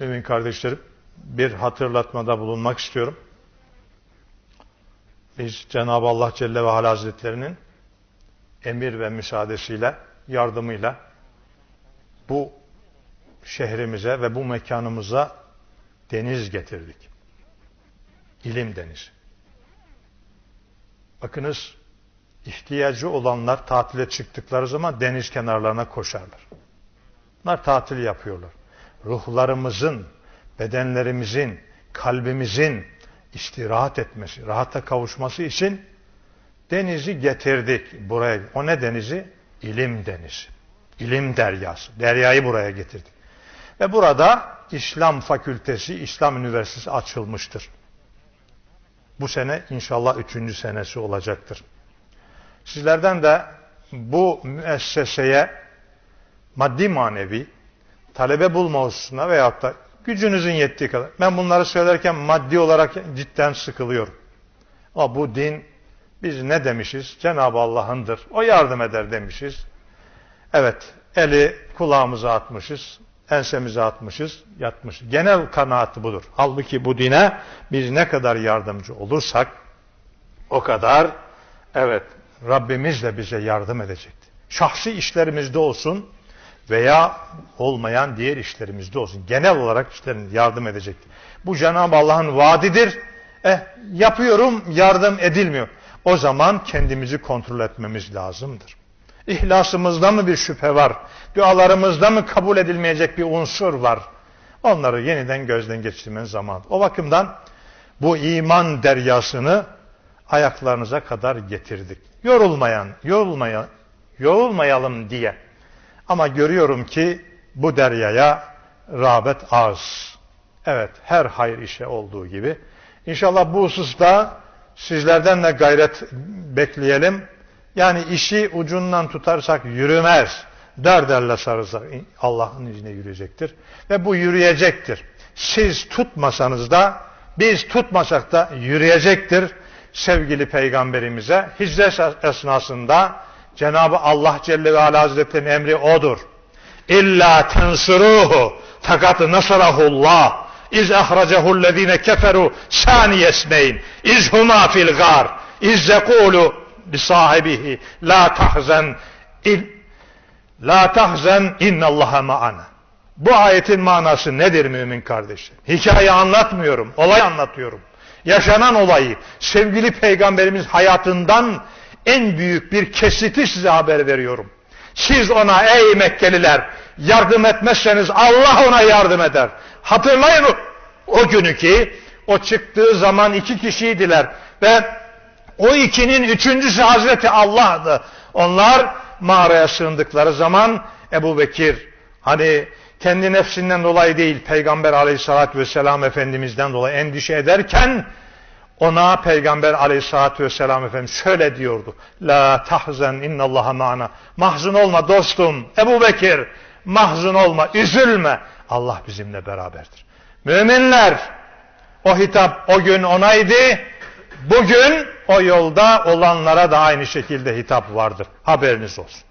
mümin kardeşlerim bir hatırlatmada bulunmak istiyorum. Biz Cenab-ı Allah Celle ve Ala Hazretlerinin emir ve müsaadesiyle, yardımıyla bu şehrimize ve bu mekanımıza deniz getirdik. İlim denizi. Bakınız ihtiyacı olanlar tatile çıktıkları zaman deniz kenarlarına koşarlar. Bunlar tatil yapıyorlar. Ruhlarımızın, bedenlerimizin, kalbimizin istirahat etmesi, rahata kavuşması için denizi getirdik buraya. O ne denizi? İlim denizi. İlim deryası. Deryayı buraya getirdik. Ve burada İslam Fakültesi, İslam Üniversitesi açılmıştır. Bu sene inşallah üçüncü senesi olacaktır. Sizlerden de bu müesseseye maddi manevi talebe bulma hususuna veyahut da gücünüzün yettiği kadar. Ben bunları söylerken maddi olarak cidden sıkılıyorum. Ama bu din biz ne demişiz? Cenab-ı Allah'ındır. O yardım eder demişiz. Evet, eli kulağımıza atmışız, ensemize atmışız, yatmışız. Genel kanaati budur. Halbuki bu dine biz ne kadar yardımcı olursak o kadar evet Rabbimiz de bize yardım edecektir. Şahsi işlerimizde olsun veya olmayan diğer işlerimizde olsun. Genel olarak işlerin yardım edecektir. Bu Cenab-ı Allah'ın vaadidir. Eh, yapıyorum yardım edilmiyor. O zaman kendimizi kontrol etmemiz lazımdır. İhlasımızda mı bir şüphe var? Dualarımızda mı kabul edilmeyecek bir unsur var? Onları yeniden gözden geçirmenin zamanı. O bakımdan bu iman deryasını ayaklarınıza kadar getirdik. Yorulmayan, yorulmayan, yorulmayalım diye. Ama görüyorum ki bu deryaya rağbet az. Evet, her hayır işe olduğu gibi. İnşallah bu hususta sizlerden de gayret bekleyelim. Yani işi ucundan tutarsak yürümez. Derderle sarılsak Allah'ın izniyle yürüyecektir. Ve bu yürüyecektir. Siz tutmasanız da biz tutmasak da yürüyecektir. Sevgili peygamberimize hicret esnasında Cenabı Allah Celle ve Ala Hazretleri'nin emri odur. İlla tensuruhu fakat nasarahullah iz ahracehu'llezine keferu saniyesneyn iz huma fil gar iz zekulu bi sahibihi la tahzen il la tahzen innallaha ma'ana bu ayetin manası nedir mümin kardeşim? Hikaye anlatmıyorum, olay anlatıyorum. Yaşanan olayı, sevgili peygamberimiz hayatından en büyük bir kesiti size haber veriyorum. Siz ona ey Mekkeliler yardım etmezseniz Allah ona yardım eder. Hatırlayın o, o günü ki o çıktığı zaman iki kişiydiler ve o ikinin üçüncüsü Hazreti Allah'dı. Onlar mağaraya sığındıkları zaman Ebu Bekir hani kendi nefsinden dolayı değil Peygamber aleyhissalatü vesselam Efendimiz'den dolayı endişe ederken ona Peygamber aleyhissalatü vesselam Efendimiz şöyle diyordu. La tahzen innallaha ma'ana. Mahzun olma dostum. Ebu Bekir mahzun olma, üzülme. Allah bizimle beraberdir. Müminler o hitap o gün onaydı. Bugün o yolda olanlara da aynı şekilde hitap vardır. Haberiniz olsun.